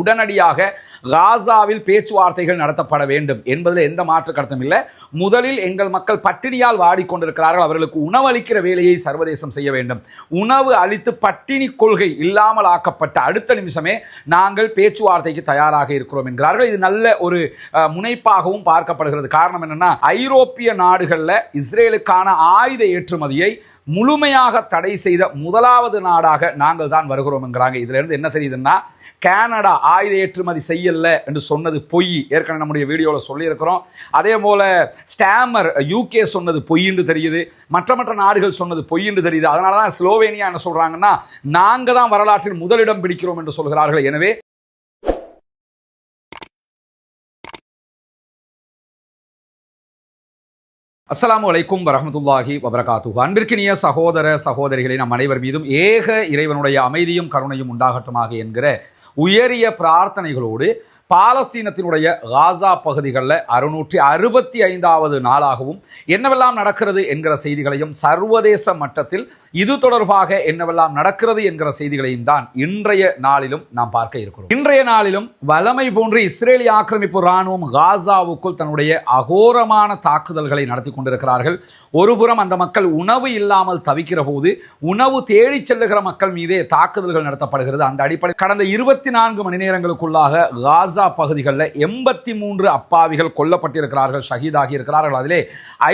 உடனடியாக காசாவில் பேச்சுவார்த்தைகள் நடத்தப்பட வேண்டும் என்பதில் எந்த மாற்று கருத்தும் இல்லை. முதலில் எங்கள் மக்கள் பட்டினியால் வாடிக்கொண்டிருக்கிறார்கள். அவர்களுக்கு உணவளிக்கிற வேலையை சர்வதேசம் செய்ய வேண்டும். உணவு அளித்து பட்டினி கொள்கை இல்லாமல் ஆக்கப்பட்ட அடுத்த நிமிஷமே நாங்கள் பேச்சுவார்த்தைக்கு தயாராக இருக்கிறோம் என்கிறார்கள். இது நல்ல ஒரு முனைப்பாகவும் பார்க்கப்படுகிறது. காரணம் என்னன்னா ஐரோப்பிய நாடுகளில் இஸ்ரேலுக்கான ஆயுத ஏற்றுமதியை முழுமையாக தடை செய்த முதலாவது நாடாக நாங்கள் தான் வருகிறோம் என்கிறாங்க. இதுல இருந்து என்ன தெரியுதுன்னா கேனடா ஆயுத ஏற்றுமதி செய்யல என்று சொன்னது பொய். ஏற்கனவே நம்முடைய வீடியோவில் சொல்லியிருக்கிறோம். அதே போல் ஸ்டாமர் யூகே சொன்னது பொய்ன்னு தெரியுது. மற்ற மற்ற நாடுகள் சொன்னது பொய்ன்னு தெரியுது. அதனால தான் ஸ்லோவேனியா என்ன சொல்கிறாங்கன்னா நாங்கள் தான் வரலாற்றில் முதலிடம் பிடிக்கிறோம் என்று சொல்கிறார்கள். எனவே அஸ்லாம் வலைக்கும் வரமத்துல்லாஹி வபரகாத்துஹு. அன்பிற்கினிய சகோதர சகோதரிகளை நம் அனைவர் மீதும் ஏக இறைவனுடைய அமைதியும் கருணையும் உண்டாகட்டுமாக என்கிற உயரிய பிரார்த்தனைகளோடு பாலஸ்தீனத்தினுடைய காசா பகுதிகளில் அறுநூற்றி அறுபத்தி ஐந்தாவது நாளாகவும் என்னவெல்லாம் நடக்கிறது என்கிற செய்திகளையும் சர்வதேச மட்டத்தில் இது தொடர்பாக என்னவெல்லாம் நடக்கிறது என்கிற செய்திகளையும் தான் இன்றைய நாளிலும் நாம் பார்க்க இருக்கிறோம். இன்றைய நாளிலும் வலமை போன்று இஸ்ரேலிய ஆக்கிரமிப்பு ராணுவம் காசாவுக்குள் தன்னுடைய அகோரமான தாக்குதல்களை நடத்தி கொண்டிருக்கிறார்கள். ஒருபுறம் அந்த மக்கள் உணவு இல்லாமல் தவிக்கிற போது உணவு தேடி செல்லுகிற மக்கள் மீதே தாக்குதல்கள் நடத்தப்படுகிறது. அந்த அடிப்படை கடந்த இருபத்தி நான்கு மணி நேரங்களுக்குள்ளாக காசா காசா பகுதிகளில் எண்பத்தி மூன்று அப்பாவிகள் கொல்லப்பட்டிருக்கிறார்கள் ஷஹீதாகி இருக்கிறார்கள். அதிலே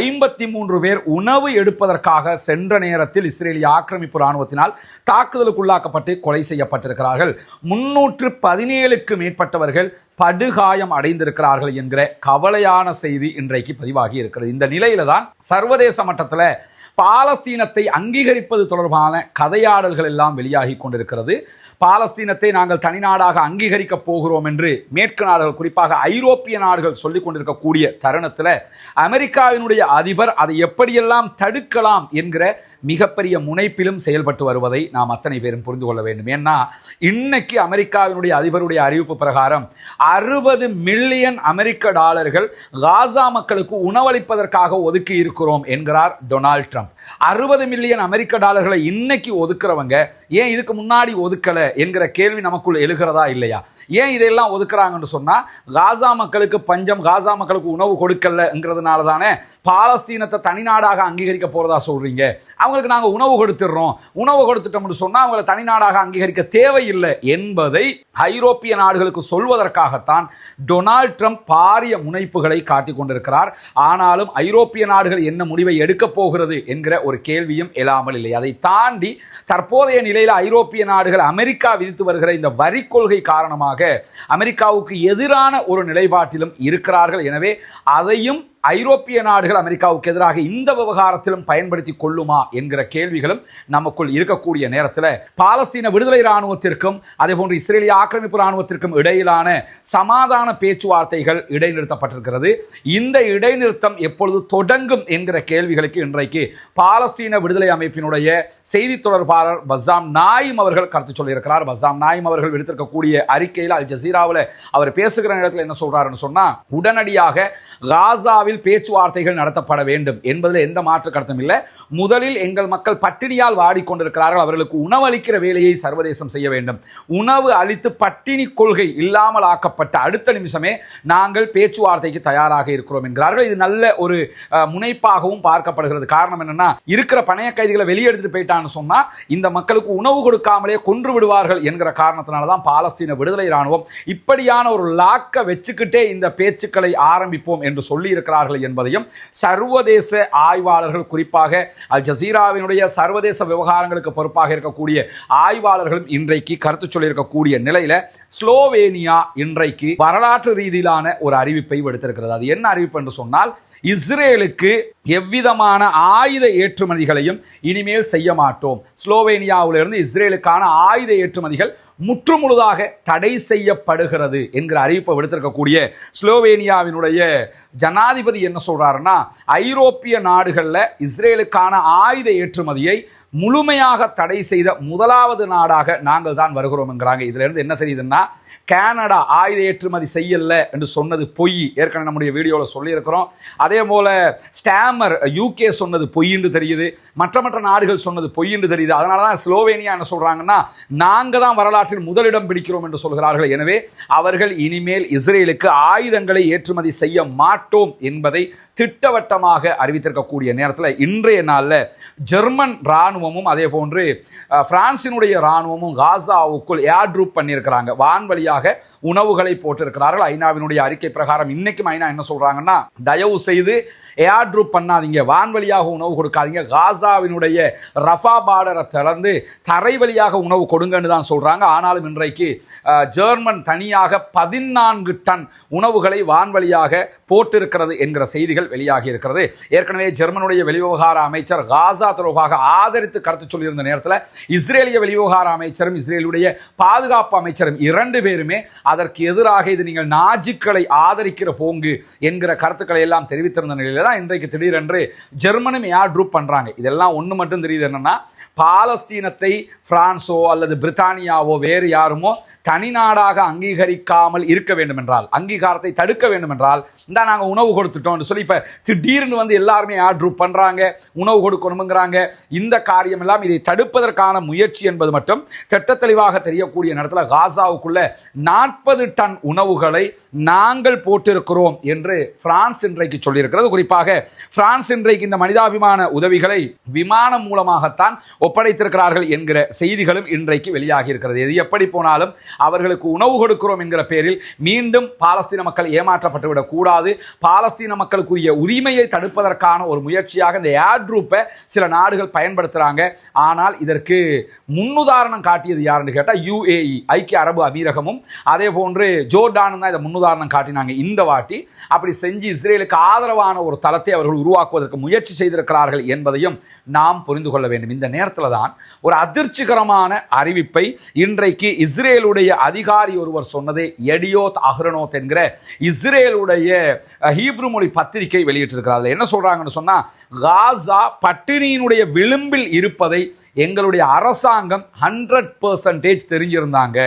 ஐம்பத்தி மூன்று பேர் உணவு எடுப்பதற்காக சென்ற நேரத்தில் இஸ்ரேலிய ஆக்கிரமிப்பு இராணுவத்தினால் தாக்குதலுக்குள்ளாக்கப்பட்டு கொலை செய்யப்பட்டிருக்கிறார்கள். முன்னூற்று பதினேழுக்கு மேற்பட்டவர்கள் படுகாயம் அடைந்திருக்கிறார்கள் என்கிற கவலையான செய்தி இன்றைக்கு பதிவாகி இருக்கிறது. இந்த நிலையில தான் சர்வதேச மட்டத்தில் பாலஸ்தீனத்தை அங்கீகரிப்பது தொடர்பான கதையாடல்கள் எல்லாம் வெளியாகி கொண்டிருக்கிறது. பாலஸ்தீனத்தை நாங்கள் தனிநாடாக அங்கீகரிக்கப் போகிறோம் என்று மேற்கு நாடுகள் குறிப்பாக ஐரோப்பிய நாடுகள் சொல்லிக் கொண்டிருக்கக்கூடிய தருணத்தில் அமெரிக்காவினுடைய அதிபர் அதை எப்படியெல்லாம் தடுக்கலாம் என்கிற மிகப்பெரிய முனைப்பிலும் செயல்பட்டு வருவதை நாம் அத்தனை பேரும் புரிந்து கொள்ள வேண்டும். ஏன்னா இன்னைக்கு அமெரிக்காவினுடைய அதிபருடைய அறிவிப்பு பிரகாரம் அறுபது மில்லியன் அமெரிக்க டாலர்கள் காசா மக்களுக்கு உணவளிப்பதற்காக ஒதுக்கி இருக்கிறோம் என்கிறார் டொனால்ட் ட்ரம்ப். அறுபது மில்லியன் அமெரிக்க டாலர்களை இன்னைக்கு ஒதுக்குறவங்க ஏன் இதுக்கு முன்னாடி ஒதுக்கல என்கிற கேள்வி நமக்குள் எழுகிறதா இல்லையா? ஏன் இதெல்லாம் ஒதுக்குறாங்கன்னு சொன்னா காசா மக்களுக்கு பஞ்சம் காசா மக்களுக்கு உணவு கொடுக்கலங்கிறதுனால தானே பாலஸ்தீனத்தை தனிநாடாக அங்கீகரிக்க போறதா சொல்றீங்க? அவங்களுக்கு நாங்கள் உணவு கொடுத்துடுறோம் உணவு கொடுத்துட்டோம்னு சொன்னால் அவங்கள தனிநாடாக அங்கீகரிக்க தேவையில்லை என்பதை ஐரோப்பிய நாடுகளுக்கு சொல்வதற்காகத்தான் டொனால்ட் ட்ரம்ப் பாரிய முனைப்புகளை காட்டிக் கொண்டிருக்கிறார். ஆனாலும் ஐரோப்பிய நாடுகள் என்ன முடிவை எடுக்கப் போகிறது என்கிற ஒரு கேள்வியும் எழாமல் இல்லை. அதை தாண்டி தற்போதைய நிலையில் ஐரோப்பிய நாடுகள் அமெரிக்கா விதித்து வருகிற இந்த வரி கொள்கை காரணமாக அமெரிக்காவுக்கு எதிரான ஒரு நிலைப்பாட்டிலும் இருக்கிறார்கள். எனவே அதையும் ஐரோப்பிய நாடுகள் அமெரிக்காவுக்கு எதிராக இந்த விவகாரத்திலும் பயன்படுத்தி கொள்ளுமா என்கிற கேள்விகளும் நமக்குள் இருக்கக்கூடிய நேரத்தில் பாலஸ்தீன விடுதலை இராணுவத்திற்கும் அதேபோன்று இஸ்ரேலிய ஆக்கிரமிப்பு இராணுவத்திற்கும் இடையிலான சமாதான பேச்சுவார்த்தைகள் இடைநிறுத்தப்பட்டிருக்கிறது. இந்த இடைநிறுத்தம் எப்பொழுது தொடங்கும் என்கிற கேள்விகளுக்கு இன்றைக்கு பாலஸ்தீன விடுதலை அமைப்பினுடைய செய்தி தொடர்பாளர் பசாம் நாயிம் அவர்கள் கருத்து சொல்லியிருக்கிறார். பசாம் நாயிம் அவர்கள் விடுத்திருக்கக்கூடிய அறிக்கையில் அல் ஜசீராவில் அவர் பேசுகிற நேரத்தில் என்ன சொல்றாருன்னு சொன்னால் உடனடியாக காசாவில் பேச்சுவார்த்தைகள் நடத்தப்பட வேண்டும் என்பதில் எந்த மாற்று கருத்தும் இல்லை. முதலில் எங்கள் மக்கள் பட்டினியால் வாடிக்கொண்டிருக்கிறார்கள். அவர்களுக்கு உணவளிக்கிற வேலையை சர்வதேசம் செய்ய வேண்டும். உணவு அளித்து பட்டினி கொள்கை இல்லாமல் ஆக்கப்பட்ட அடுத்த நிமிஷமே நாங்கள் பேச்சுவார்த்தைக்கு தயாராக இருக்கிறோம் என்கிறார்கள். இது நல்ல ஒரு முனைப்பாகவும் பார்க்கப்படுகிறது. காரணம் என்னன்னா இருக்கிற பணைய கைதிகளை வெளியெடுத்துட்டு போயிட்டான்னு சொன்னா இந்த மக்களுக்கு உணவு கொடுக்காமலே கொன்று விடுவார்கள் என்கிற காரணத்தினால தான் பாலஸ்தீன விடுதலை இராணுவம் இப்படியான ஒரு லாக்க வச்சுக்கிட்டே இந்த பேச்சுக்களை ஆரம்பிப்போம் என்று சொல்லி இருக்கிறார்கள் என்பதையும் சர்வதேச ஆய்வாளர்கள் குறிப்பாக அல் ஜசீராவினுடைய சர்வதேச விவகாரங்களுக்கு பொறுப்பாக இருக்கக்கூடிய ஆய்வாளர்களும் இன்றைக்கு கருத்து சொல்லியிருக்கக்கூடிய நிலையில ஸ்லோவேனியா இன்றைக்கு வரலாற்று ரீதியிலான ஒரு அறிவிப்பை விடுத்திருக்கிறது. அது என்ன அறிவிப்பு என்று சொன்னால் இஸ்ரேலுக்கு எவ்விதமான ஆயுத ஏற்றுமதிகளையும் இனிமேல் செய்ய மாட்டோம். ஸ்லோவேனியாவிலிருந்து இஸ்ரேலுக்கான ஆயுத ஏற்றுமதிகள் முற்றுமுழுதாக தடை செய்யப்படுகிறது என்கிற அறிவிப்பை விடுத்திருக்கக்கூடிய ஸ்லோவேனியாவினுடைய ஜனாதிபதி என்ன சொல்கிறாருன்னா ஐரோப்பிய நாடுகளில் இஸ்ரேலுக்கான ஆயுத ஏற்றுமதியை முழுமையாக தடை செய்த முதலாவது நாடாக நாங்கள் தான் வருகிறோம் என்கிறாங்க. என்ன தெரியுதுன்னா கேனடா ஆயுத ஏற்றுமதி செய்யல என்று சொன்னது பொய். ஏற்கனவே நம்முடைய வீடியோவில் சொல்லியிருக்கிறோம். அதே போல் ஸ்டாமர் யூகே சொன்னது பொய் என்று தெரியுது. மற்ற மற்ற நாடுகள் சொன்னது பொய் தெரியுது. அதனால தான் ஸ்லோவேனியா என்ன சொல்கிறாங்கன்னா நாங்கள் தான் வரலாற்றில் முதலிடம் பிடிக்கிறோம் என்று சொல்கிறார்கள். எனவே அவர்கள் இனிமேல் இஸ்ரேலுக்கு ஆயுதங்களை ஏற்றுமதி செய்ய மாட்டோம் என்பதை திட்டவட்டமாக அறிவித்திருக்கக்கூடிய நேரத்தில் இன்றைய நாளில் ஜெர்மன் இராணுவமும் அதே போன்று பிரான்சினுடைய இராணுவமும் காசாவுக்குள் ஏர் ட்ரூப் பண்ணியிருக்கிறாங்க. வான்வழியாக உணவுகளை போட்டிருக்கிறார்கள். ஐநாவினுடைய அறிக்கை பிரகாரம் இன்னைக்கும் ஐநா என்ன சொல்கிறாங்கன்னா தயவு செய்து ஏர் ட்ரூப் பண்ணாதீங்க வான்வழியாக உணவு கொடுக்காதீங்க. காசாவினுடைய ரஃபா பார்டரை திறந்து தரை வழியாக உணவு கொடுங்கன்னு தான் சொல்கிறாங்க ஆனாலும் இன்றைக்கு ஜெர்மன் தனியாக பதினான்கு டன் உணவுகளை வான்வழியாக போட்டிருக்கிறது என்கிற செய்திகள் வெளியாகி இருக்கிறது. ஏற்கனவே ஜெர்மனுடைய வெளிவிவகார அமைச்சர் காசா தொடர்பாக ஆதரித்து கருத்து சொல்லியிருந்த நேரத்தில் இஸ்ரேலிய வெளிவிவகார அமைச்சரும் இஸ்ரேலுடைய பாதுகாப்பு அமைச்சரும் இரண்டு பேருமே அதற்கு எதிராக இது நீங்கள் நாஜிக்களை ஆதரிக்கிற போங்கு என்கிற கருத்துக்களை எல்லாம் தெரிவித்திருந்த நிலையில் தான் இன்றைக்கு திடீரென்று ஜெர்மனும் யார் ட்ரூப் பண்றாங்க. இதெல்லாம் ஒன்று மட்டும் தெரியுது என்னென்னா பாலஸ்தீனத்தை பிரான்ஸோ அல்லது பிரித்தானியாவோ வேறு யாருமோ தனி நாடாக அங்கீகரிக்காமல் இருக்க வேண்டும் என்றால் அங்கீகாரத்தை தடுக்க வேண்டும் என்றால் இந்த நாங்கள் உணவு கொடுத்துட்டோம்னு சொல்லி இப்போ திடீர்னு வந்து எல்லாருமே யார் ட்ரூப் பண்றாங்க உணவு கொடுக்கணுங்கிறாங்க இந்த காரியம் எல்லாம் இதை தடுப்பதற்கான முயற்சி என்பது மட்டும் திட்ட தெளிவாக தெரியக்கூடிய நேரத்தில் காசாவுக்குள்ள நாற்பது டன் உணவுகளை நாங்கள் போட்டிருக்கிறோம் என்று பிரான்ஸ் இன்றைக்கு சொல்லியிருக்கிறது. குறிப்பாக பிரான்ஸ் இன்றைக்கு இந்த மனிதாபிமான உதவிகளை விமானம் மூலமாகத்தான் ஒப்படைத்திருக்கிறார்கள் என்கிற செய்திகளும் இன்றைக்கு வெளியாகி இருக்கிறது. எது எப்படி போனாலும் அவர்களுக்கு உணவு கொடுக்கிறோம் என்கிற பேரில் மீண்டும் பாலஸ்தீன மக்கள் ஏமாற்றப்பட்டு விடக்கூடாது. பாலஸ்தீன மக்களுக்குரிய உரிமையை தடுப்பதற்கான ஒரு முயற்சியாக இந்த ஏர் சில நாடுகள் பயன்படுத்துகிறாங்க ஆனால் இதற்கு முன்னுதாரணம் காட்டியது யாருன்னு கேட்டால் யுஏஇ ஐக்கிய அரபு அமீரகமும். அதே போன்று ஜோர்டானும் தான் இதை முன்னுதாரணம் காட்டினாங்க. இந்த வாட்டி அப்படி செஞ்சு இஸ்ரேலுக்கு ஆதரவான ஒரு தளத்தை அவர்கள் உருவாக்குவதற்கு முயற்சி செய்திருக்கிறார்கள் என்பதையும் நாம் புரிந்து கொள்ள வேண்டும். இந்த நேரத்தில் தான் ஒரு அதிர்ச்சிகரமான அறிவிப்பை இன்றைக்கு இஸ்ரேலுடைய அதிகாரி ஒருவர் சொன்னது எடியோத் அஹ்ரனோத் என்கிற இஸ்ரேலுடைய ஹீப்ரு மொழி பத்திரிகை வெளியிட்டிருக்கிறார். என்ன சொல்கிறாங்கன்னு சொன்னால் காசா பட்டினியினுடைய விளிம்பில் இருப்பதை எங்களுடைய அரசாங்கம் ஹண்ட்ரட் பர்சன்டேஜ் தெரிஞ்சிருந்தாங்க.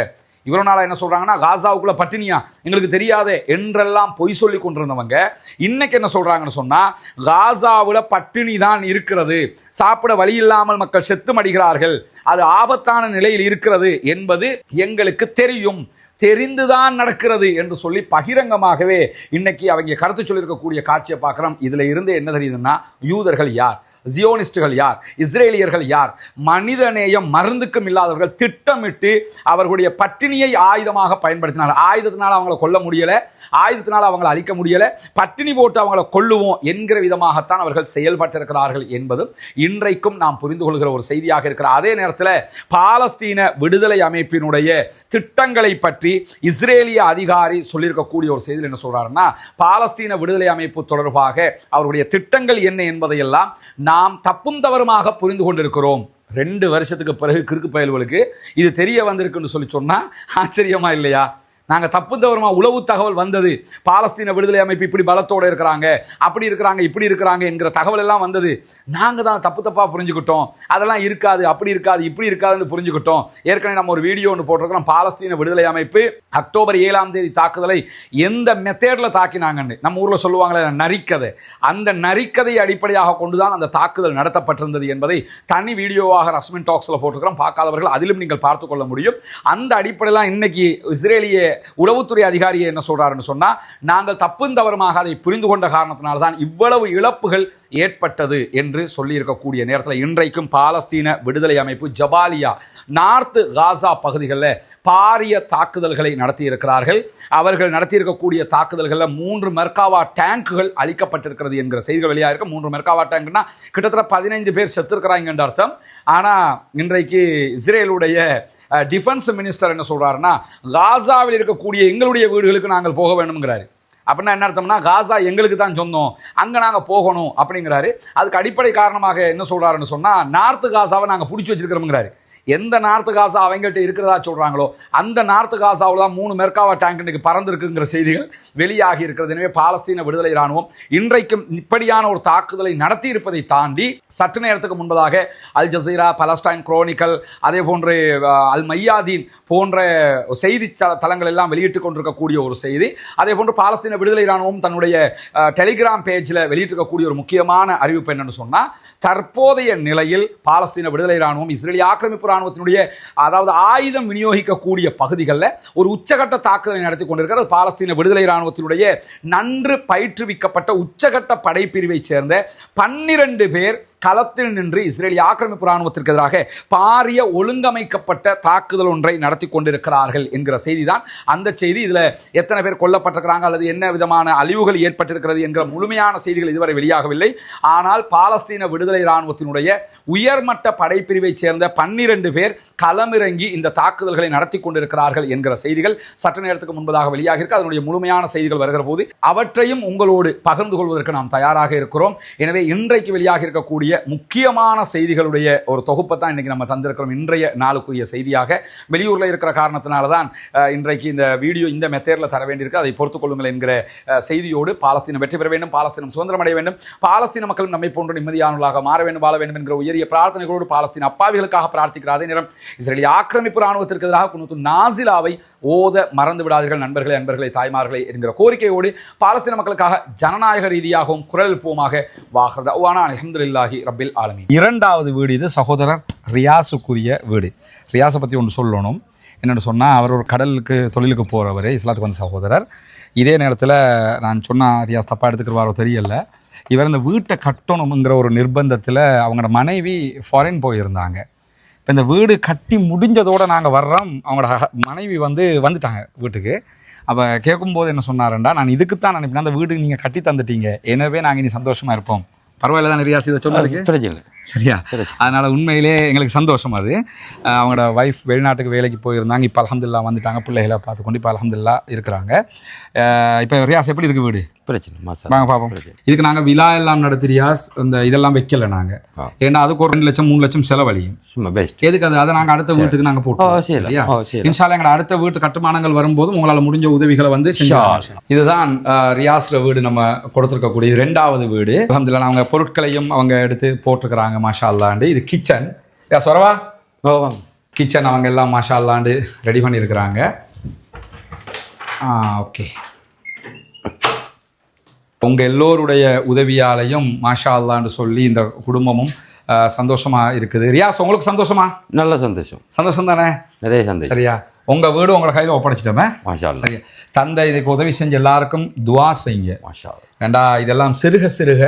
இவ்வளவு என்ன சொல்றாங்கன்னா காசாவுக்குள்ள பட்டினியா? எங்களுக்கு தெரியாதே என்றெல்லாம் பொய் சொல்லி கொண்டிருந்தவங்க. இன்னைக்கு என்ன சொல்றாங்கன்னு சொன்னா காசாவில் பட்டினி தான் இருக்கிறது. சாப்பிட வழி இல்லாமல் மக்கள் செத்து மடிகிறார்கள். அது ஆபத்தான நிலையில் இருக்கிறது என்பது எங்களுக்கு தெரியும். தெரிந்துதான் நடக்கிறது என்று சொல்லி பகிரங்கமாகவே இன்னைக்கு அவங்க கருத்து சொல்லியிருக்கக்கூடிய காட்சியை பார்க்குறோம். இதில் இருந்து என்ன தெரியுதுன்னா யூதர்கள் யார்? ஜியோனிஸ்டுகள் யார்? இஸ்ரேலியர்கள் யார்? மனிதநேயம் மருந்துக்கும் இல்லாதவர்கள் திட்டமிட்டு அவர்களுடைய பட்டினியை ஆயுதமாக பயன்படுத்தினார் ஆயுதத்தினால் அவங்கள கொல்ல முடியலை. ஆயுதத்தினால் அவங்களை அழிக்க முடியலை. பட்டினி போட்டு அவங்கள கொள்ளுவோம் என்கிற விதமாகத்தான் அவர்கள் செயல்பட்டிருக்கிறார்கள் என்பதும் இன்றைக்கும் நாம் புரிந்து கொள்கிற ஒரு செய்தியாக இருக்கிற அதே நேரத்தில் பாலஸ்தீன விடுதலை அமைப்பினுடைய திட்டங்களை பற்றி இஸ்ரேலிய அதிகாரி சொல்லியிருக்கக்கூடிய ஒரு செய்தியில் என்ன சொல்கிறாருன்னா பாலஸ்தீன விடுதலை அமைப்பு தொடர்பாக அவருடைய திட்டங்கள் என்ன என்பதையெல்லாம் நாம் தப்பும் தவறுமாக புரிந்து கொண்டிருக்கிறோம். ரெண்டு வருஷத்துக்கு பிறகு கிறுக்கு பயல்களுக்கு இது தெரிய வந்திருக்குன்னு சொல்லி சொன்னா ஆச்சரியமா இல்லையா? நாங்கள் தப்பு தவறுமா உளவு தகவல் வந்தது? பாலஸ்தீன விடுதலை அமைப்பு இப்படி பலத்தோடு இருக்கிறாங்க. அப்படி இருக்கிறாங்க இப்படி இருக்கிறாங்க என்கிற தகவல் எல்லாம் வந்தது. நாங்கள் தான் தப்பு தப்பாக புரிஞ்சுக்கிட்டோம். அதெல்லாம் இருக்காது அப்படி இருக்காது இப்படி இருக்காதுன்னு புரிஞ்சுக்கிட்டோம். ஏற்கனவே நம்ம ஒரு வீடியோ ஒன்று போட்டிருக்கிறோம். பாலஸ்தீன விடுதலை அமைப்பு அக்டோபர் ஏழாம் தேதி தாக்குதலை எந்த மெத்தேடில் தாக்கினாங்கன்னு. நம்ம ஊரில் சொல்லுவாங்களே நரிக்கதை. அந்த நரிக்கதையை அடிப்படையாக கொண்டு தான் அந்த தாக்குதல் நடத்தப்பட்டிருந்தது என்பதை தனி வீடியோவாக ரஸ்மின் டாக்ஸில் போட்டிருக்கிறோம். பார்க்காதவர்கள் அதிலும் நீங்கள் பார்த்துக்கொள்ள முடியும். அந்த அடிப்படையில் இன்னைக்கு இஸ்ரேலிய உளவுத்துறை அதிகாரியை என்ன சொல்றாருன்னு சொன்னா நாங்கள் தப்பும் தவறுமாக அதை புரிந்து கொண்ட காரணத்தினால தான் இவ்வளவு இழப்புகள் ஏற்பட்டது என்று சொல்லியிருக்கக்கூடிய நேரத்தில் இன்றைக்கும் பாலஸ்தீன விடுதலை அமைப்பு ஜபாலியா நார்த்து காசா பகுதிகளில் பாரிய தாக்குதல்களை நடத்தியிருக்கிறார்கள். அவர்கள் நடத்தியிருக்கக்கூடிய தாக்குதல்களில் மூன்று மெர்காவா டேங்குகள் அளிக்கப்பட்டிருக்கிறது என்கிற செய்திகள் வெளியாக இருக்க. மூன்று மெர்காவா டேங்க்னா கிட்டத்தட்ட பதினைந்து பேர் செத்துருக்கிறாங்க என்ற அர்த்தம். ஆனால் இன்றைக்கு இஸ்ரேலுடைய டிஃபென்ஸ் மினிஸ்டர் என்ன சொல்கிறாருன்னா காசாவில் இருக்கக்கூடிய எங்களுடைய வீடுகளுக்கு நாங்கள் போக வேண்டும்ங்கிறாரு. அப்படின்னா என்ன அர்த்தம்னா காசா எங்களுக்கு தான் சொந்தம் அங்கே நாங்கள் போகணும் அப்படிங்கிறாரு. அதுக்கு அடிப்படை காரணமாக என்ன சொல்கிறாருன்னு சொன்னால் நார்த்து காசாவை நாங்கள் பிடிச்சி வச்சிருக்கிறோம்ங்கிறாரு. எந்த நார்த்து காசா அவங்கள்ட்ட இருக்கிறதா சொல்கிறாங்களோ அந்த நார்த்து காசாவில் தான் மூணு மெர்காவா டேங்க் இன்றைக்கு பறந்துருக்குங்கிற செய்திகள் வெளியாகி இருக்கிறது. எனவே பாலஸ்தீன விடுதலை இராணுவம் இன்றைக்கும் இப்படியான ஒரு தாக்குதலை நடத்தி இருப்பதை தாண்டி சற்று நேரத்துக்கு முன்பதாக அல் ஜசீரா பலஸ்டைன் குரோனிக்கல் அதே போன்று அல் மையாதீன் போன்ற செய்தி தளங்கள் எல்லாம் வெளியிட்டுக் கொண்டிருக்கக்கூடிய ஒரு செய்தி. அதே போன்று பாலஸ்தீன விடுதலை இராணுவம் தன்னுடைய டெலிகிராம் பேஜில் வெளியிட்டிருக்கக்கூடிய ஒரு முக்கியமான அறிவிப்பு என்னன்னு சொன்னால் தற்போதைய நிலையில் பாலஸ்தீன விடுதலை இராணுவம் இஸ்ரேலி ஆக்கிரமிப்பு இராணுவத்தினுடைய அதாவது ஆயுதம் விநியோகிக்கக்கூடிய பகுதிகளில் ஒரு உச்சகட்ட தாக்குதலை நடத்தி கொண்டிருக்கிறது பாலஸ்தீன விடுதலை இராணுவத்தினுடைய நன்று பயிற்றுவிக்கப்பட்ட உச்சகட்ட படைப்பிரிவைச் சேர்ந்த பன்னிரண்டு பேர் களத்தில் நின்று இஸ்ரேலிய ஆக்கிரமிப்பு இராணுவத்திற்கு எதிராக பாரிய ஒழுங்கமைக்கப்பட்ட தாக்குதல் ஒன்றை நடத்தி கொண்டிருக்கிறார்கள் என்கிற செய்தி தான் அந்த செய்தி இதில் எத்தனை பேர் கொல்லப்பட்டிருக்கிறாங்க அல்லது என்ன விதமான அழிவுகள் ஏற்பட்டிருக்கிறது என்கிற முழுமையான செய்திகள் இதுவரை வெளியாகவில்லை. ஆனால் பாலஸ்தீன விடுதலை இராணுவத்தினுடைய உயர்மட்ட படைப்பிரிவைச் சேர்ந்த பன்னிரண்டு பேர் களமிறங்கி இந்த தாக்குதல்களை நடத்தி கொண்டிருக்கிறார்கள் என்கிற செய்திகள் சற்று நேரத்துக்கு முன்பதாக வெளியாகி இருக்கு அதனுடைய முழுமையான செய்திகள் வருகிற போது அவற்றையும் உங்களோடு பகிர்ந்து கொள்வதற்கு நாம் தயாராக இருக்கிறோம். எனவே இன்றைக்கு வெளியாக இருக்கக்கூடிய முக்கியமான செய்திகளுடைய ஒரு தொகுப்பை தான் இன்றைக்கி நம்ம தந்திருக்கிறோம். இன்றைய நாளுக்குரிய செய்தியாக. வெளியூரில் இருக்கிற காரணத்தினால தான் இன்றைக்கு இந்த வீடியோ இந்த மெத்தேரில் தர வேண்டியிருக்கு. அதை பொறுத்துக்கொள்ளுங்கள் என்கிற செய்தியோடு பாலஸ்தீனம் வெற்றி பெற வேண்டும் பாலஸ்தீனம் சுதந்திரம் அடைய வேண்டும் பாலஸ்தீன மக்களும் நம்மை போன்று நிம்மதியானவர்களாக மாற வேண்டும் வாழ வேண்டும் என்கிற உயரிய பிரார்த்தனைகளோடு பாலஸ்தீன் அப்பாவிகளுக்காக பிரார்த்திக்கிற அதே நேரம் இஸ்ரேலிய ஆக்கிரமிப்பு ராணுவத்திற்கு எதிராக குணத்து நாசிலாவை ஓத மறந்து விடாதீர்கள் நண்பர்களே நண்பர்களே தாய்மார்களே என்கிற கோரிக்கையோடு பாலஸ்தீன மக்களுக்காக ஜனநாயக ரீதியாகவும் குரல் எழுப்புவோமாக வாகிறது அவ்வானா அலமதுல்லாஹி ரபில் ஆலமி இரண்டாவது வீடு இது சகோதரர் ரியாஸுக்குரிய வீடு. ரியாஸை பற்றி ஒன்று சொல்லணும். என்னென்னு சொன்னால் அவர் ஒரு கடலுக்கு தொழிலுக்கு போகிறவர் இஸ்லாத்துக்கு வந்த சகோதரர். இதே நேரத்தில் நான் சொன்னால் ரியாஸ் தப்பாக எடுத்துக்கிறவாரோ தெரியல. இவர் இந்த வீட்டை கட்டணுங்கிற ஒரு நிர்பந்தத்தில் அவங்களோட மனைவி ஃபாரின் போயிருந்தாங்க. இப்போ இந்த வீடு கட்டி முடிஞ்சதோடு நாங்கள் வர்றோம். அவங்களோட ஹ- மனைவி வந்து வந்துட்டாங்க வீட்டுக்கு. அப்போ கேட்கும்போது என்ன சொன்னாரண்டா நான் இதுக்கு தான் நினைப்பேன். அந்த வீடு நீங்கள் கட்டி தந்துட்டீங்க. எனவே நாங்கள் இனி சந்தோஷமாக இருப்போம். பரவாயில்ல தான் நிறையா இதை சொன்னதுக்கு. பிரச்சனை இல்லை. சரியா? அதனால் உண்மையிலே எங்களுக்கு சந்தோஷம் அது. அவங்களோட ஒய்ஃப் வெளிநாட்டுக்கு வேலைக்கு போயிருந்தாங்க. இப்போ அலமதுல்லா வந்துட்டாங்க. பிள்ளைகளை பார்த்துக்கொண்டு இப்போ அலமதுல்லா இருக்கிறாங்க. இப்போ ரியாஸ் எப்படி இருக்கு வீடு? பிரச்சனை வாங்க பார்ப்போம் இதுக்கு நாங்கள் விழா எல்லாம் நடத்தி ரியாஸ் இந்த இதெல்லாம் வைக்கல நாங்கள். ஏன்னா அதுக்கு ஒரு ரெண்டு லட்சம் மூணு லட்சம் செலவழியும். சும்மா பெஸ்ட் எதுக்கு அது? அதை நாங்கள் அடுத்த வீட்டுக்கு நாங்கள் போட்டோம். சரியா. இன்ஷால்லா எங்களோட அடுத்த வீட்டு கட்டுமானங்கள் வரும்போது உங்களால் முடிஞ்ச உதவிகளை வந்து இதுதான் ரியாஸ்ல வீடு நம்ம கொடுத்துருக்கக்கூடிய ரெண்டாவது வீடு. அலமதுல்லா அவங்க பொருட்களையும் அவங்க எடுத்து போட்டிருக்கிறாங்க. மாஷா அல்லாண்டு இது கிச்சன். யா சொரவா? கிச்சன் அவங்க எல்லாம் மாஷா அல்லாண்டு ரெடி பண்ணியிருக்கிறாங்க ஆ ஓகே. உங்கள் எல்லோருடைய உதவியாலையும் மாஷா அல்லான்னு சொல்லி இந்த குடும்பமும் அஹ், சந்தோஷமா இருக்குது. ரியாஸ் உங்களுக்கு சந்தோஷமா? நல்ல சந்தோஷம். சந்தோஷம் தானே? நிறைய சந்தோஷம். சரியா? உங்க வீடு உங்களோட கையில் ஒப்படைச்சிட்டோமே? மாஷா சரியா. தந்தை இதுக்கு உதவி செஞ்ச எல்லாருக்கும் துவா செய்யுங்க. மாஷா. ஏண்டா இதெல்லாம் சிறுக சிறுக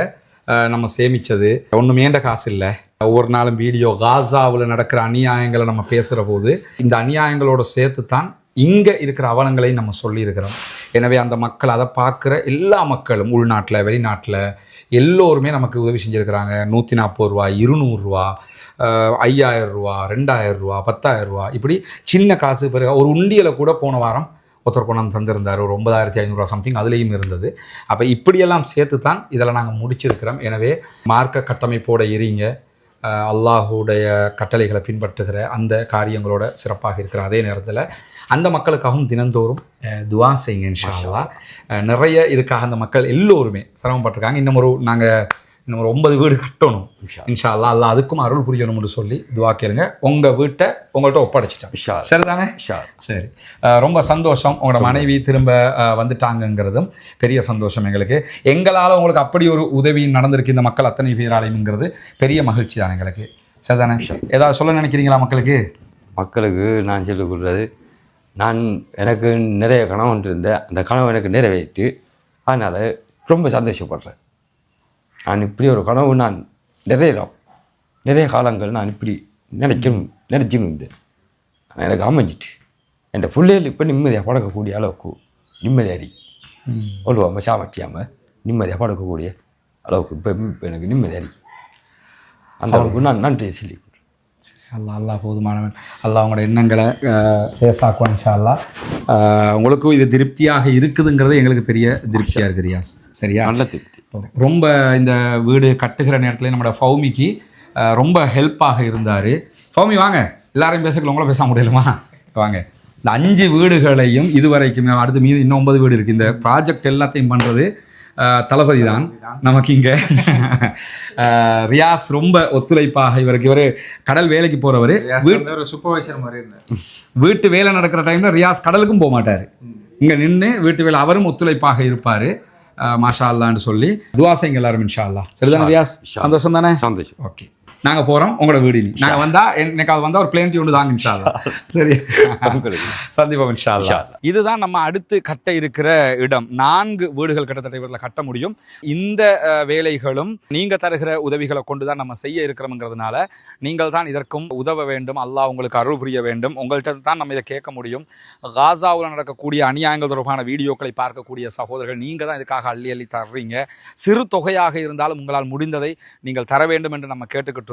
நம்ம சேமித்தது ஒன்றும் ஏண்ட காசு இல்லை. ஒவ்வொரு நாளும் வீடியோ காசாவில் நடக்கிற அநியாயங்களை நம்ம பேசுகிற போது இந்த அநியாயங்களோட சேர்த்து தான் இங்கே இருக்கிற அவலங்களை நம்ம சொல்லியிருக்கிறோம். எனவே அந்த மக்கள் அதை பார்க்குற எல்லா மக்களும் உள்நாட்டில் வெளிநாட்டில் எல்லோருமே நமக்கு உதவி செஞ்சுருக்கிறாங்க. நூற்றி நாற்பது ரூபா இருநூறுரூவா ஐயாயிரம் ரூபா ரெண்டாயிரம் ரூபா பத்தாயிரம் ரூபா இப்படி சின்ன காசு பிறகு ஒரு உண்டியலை கூட போன வாரம் ஒருத்தர் கொண்டாந்து தந்திருந்தார் ஒரு ஒன்பதாயிரத்தி ஐநூறுரூவா சம்திங் அதுலேயும் இருந்தது. அப்போ இப்படியெல்லாம் சேர்த்து தான் இதில் நாங்கள் முடிச்சிருக்கிறோம். எனவே மார்க்க கட்டமைப்போடு எரிங்க அல்லாஹுடைய கட்டளைகளை பின்பற்றுகிற அந்த காரியங்களோட சிறப்பாக இருக்கிற அதே நேரத்தில் அந்த மக்களுக்காகவும் தினந்தோறும் துவா செய்யுங்க இன்ஷா நிறைய இதுக்காக அந்த மக்கள் எல்லோருமே சிரமப்பட்டிருக்காங்க. இன்னும் ஒரு நாங்கள் இன்னும் ஒரு ஒன்பது வீடு கட்டணும். இன்ஷா அல்லாஹ். அல்லாஹ் அதுக்கும் அருள் புரியணும்னு சொல்லி துவா கேளுங்க. உங்கள் வீட்டை உங்கள்கிட்ட ஒப்படைச்சிட்டேன் அல்லா. சரிதானே? அல்லா. சரி. ரொம்ப சந்தோஷம். உங்களோட மனைவி திரும்ப வந்துட்டாங்கங்கிறதும் பெரிய சந்தோஷம் எங்களுக்கு. எங்களால் உங்களுக்கு அப்படி ஒரு உதவி நடந்திருக்கு இந்த மக்கள் அத்தனை பேராலையுங்கிறது பெரிய மகிழ்ச்சி தான் எங்களுக்கு. சரிதானே? ஏதாவது சொல்ல நினைக்கிறீங்களா மக்களுக்கு? மக்களுக்கு நான் சொல்லிக் கொடுறது நான் எனக்கு நிறைய கனவு இருந்தேன் அந்த கனவு எனக்கு நிறைவேற்றி அதனால் ரொம்ப சந்தோஷப்படுறேன். நான் இப்படி ஒரு கனவு நான் நிறையலாம் நிறைய காலங்கள் நான் இப்படி நினைக்கணும் நினைச்சுன்னு இருந்தேன். ஆனா எனக்கு அமைஞ்சிட்டு. என் பிள்ளைகள் இப்போ நிம்மதியாக படக்கக்கூடிய அளவுக்கு நிம்மதியாக இருக்கு ஒழுவாமல் சாமக்கியாமல் நிம்மதியாக படக்கக்கூடிய அளவுக்கு இப்போ இப்போ எனக்கு நிம்மதியாக இருக்கு அந்த அளவுக்கு நான் நன்றி சொல்லி அல்லாஹ் அல்லாஹ் போதுமானவன். அல்லாஹ் உங்களோட எண்ணங்களை பேசாக்குவான் அஹ், உங்களுக்கும் இது திருப்தியாக இருக்குதுங்கிறது எங்களுக்கு பெரிய திருப்தியாக இருக்குது ரியாஸ். சரியா? நல்ல திருப்தி ரொம்ப இந்த வீடு கட்டுகிற நேரத்தில் நம்மளோட ஃபௌமிக்கு ரொம்ப ஹெல்ப்பாக இருந்தார். ஃபௌமி வாங்க. எல்லாரையும் பேசக்கல உங்களை பேச முடியலுமா? வாங்க. இந்த அஞ்சு வீடுகளையும் இதுவரைக்கும் அடுத்து மீது இன்னும் ஒன்பது வீடு இருக்குது இந்த ப்ராஜெக்ட் எல்லாத்தையும் பண்ணுறது தளபதி தான். நமக்கு இங்கே ரியாஸ் ரொம்ப ஒத்துழைப்பாக இவருக்கு இவர் கடல் வேலைக்கு போகிறவர் சூப்பர்வைசர் மாதிரி இருந்தார். வீட்டு வேலை நடக்கிற டைமில் ரியாஸ் கடலுக்கும் போக மாட்டார். இங்கே நின்று வீட்டு வேலை அவரும் ஒத்துழைப்பாக இருப்பார். மாஷா அல்லான்னு சொல்லி துவாசைங்க எல்லாரும் இன்ஷா அல்லா சரிதானே ரியாஸ்? சந்தோஷம் தானே? சந்தோஷம். ஓகே. நாங்கள் போகிறோம் உங்களோட வீடு நீ நாங்கள் வந்தால் எனக்கு அது வந்தால் ஒரு பிளேன் ஒன்று தாங்க இன்ஷா சரி. சந்திப்போம் இன்ஷா இதுதான் நம்ம அடுத்து கட்ட இருக்கிற இடம். நான்கு வீடுகள் கிட்டத்தட்ட இவரில் கட்ட முடியும். இந்த வேலைகளும் நீங்கள் தருகிற உதவிகளை கொண்டு தான் நம்ம செய்ய இருக்கிறோம்ங்கிறதுனால நீங்கள் தான் இதற்கும் உதவ வேண்டும். அல்லாஹ் உங்களுக்கு அருள் புரிய வேண்டும். உங்கள்கிட்ட தான் நம்ம இதை கேட்க முடியும். காசாவில் நடக்கக்கூடிய அநியாயங்கள் தொடர்பான வீடியோக்களை பார்க்கக்கூடிய சகோதரர்கள் நீங்கள் தான் இதுக்காக அள்ளி அள்ளி தர்றீங்க. சிறு தொகையாக இருந்தாலும் உங்களால் முடிந்ததை நீங்கள் தர வேண்டும் என்று நம்ம கேட்டுக்கிட்டு